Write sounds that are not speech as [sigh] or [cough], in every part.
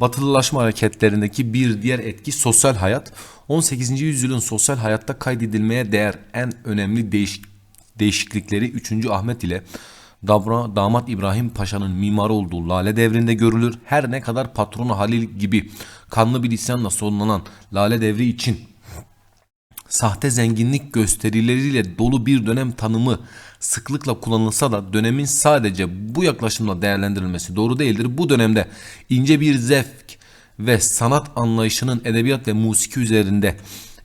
Batılılaşma hareketlerindeki bir diğer etki sosyal hayat. 18. yüzyılın sosyal hayatta kaydedilmeye değer en önemli değiş değişiklikleri 3. Ahmet ile Dabra, damat İbrahim Paşa'nın mimarı olduğu Lale devrinde görülür. Her ne kadar patronu Halil gibi kanlı bir isyanla sonlanan Lale devri için sahte zenginlik gösterileriyle dolu bir dönem tanımı sıklıkla kullanılsa da dönemin sadece bu yaklaşımla değerlendirilmesi doğru değildir. Bu dönemde ince bir zevk ve sanat anlayışının edebiyat ve musiki üzerinde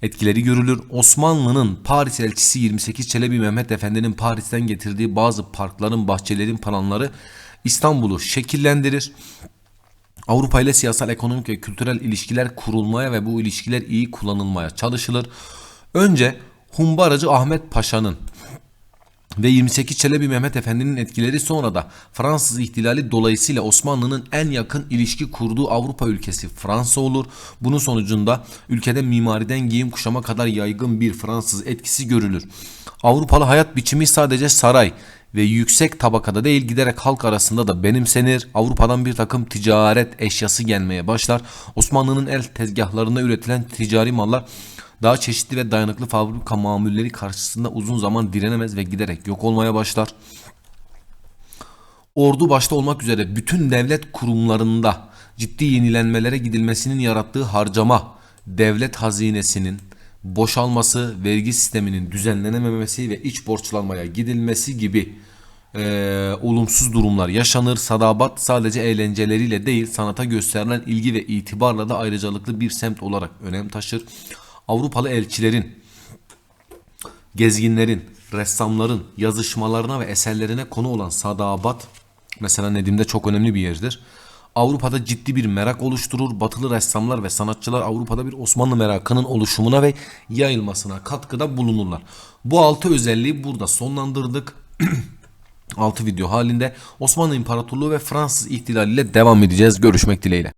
etkileri görülür. Osmanlı'nın Paris elçisi 28 Çelebi Mehmet Efendi'nin Paris'ten getirdiği bazı parkların, bahçelerin planları İstanbul'u şekillendirir. Avrupa ile siyasal, ekonomik ve kültürel ilişkiler kurulmaya ve bu ilişkiler iyi kullanılmaya çalışılır. Önce Humbaracı Ahmet Paşa'nın ve 28 Çelebi Mehmet Efendi'nin etkileri sonra da Fransız ihtilali dolayısıyla Osmanlı'nın en yakın ilişki kurduğu Avrupa ülkesi Fransa olur. Bunun sonucunda ülkede mimariden giyim kuşama kadar yaygın bir Fransız etkisi görülür. Avrupalı hayat biçimi sadece saray ve yüksek tabakada değil giderek halk arasında da benimsenir. Avrupa'dan bir takım ticaret eşyası gelmeye başlar. Osmanlı'nın el tezgahlarında üretilen ticari mallar daha çeşitli ve dayanıklı fabrika mamulleri karşısında uzun zaman direnemez ve giderek yok olmaya başlar. Ordu başta olmak üzere bütün devlet kurumlarında ciddi yenilenmelere gidilmesinin yarattığı harcama, devlet hazinesinin boşalması, vergi sisteminin düzenlenememesi ve iç borçlanmaya gidilmesi gibi eee, olumsuz durumlar yaşanır. Sadabat sadece eğlenceleriyle değil sanata gösterilen ilgi ve itibarla da ayrıcalıklı bir semt olarak önem taşır. Avrupalı elçilerin gezginlerin, ressamların yazışmalarına ve eserlerine konu olan Sadabat mesela Nedim'de çok önemli bir yerdir. Avrupa'da ciddi bir merak oluşturur. Batılı ressamlar ve sanatçılar Avrupa'da bir Osmanlı merakının oluşumuna ve yayılmasına katkıda bulunurlar. Bu altı özelliği burada sonlandırdık. [clears throat] 6 video halinde Osmanlı İmparatorluğu ve Fransız ihtilaliyle devam edeceğiz. Görüşmek dileğiyle.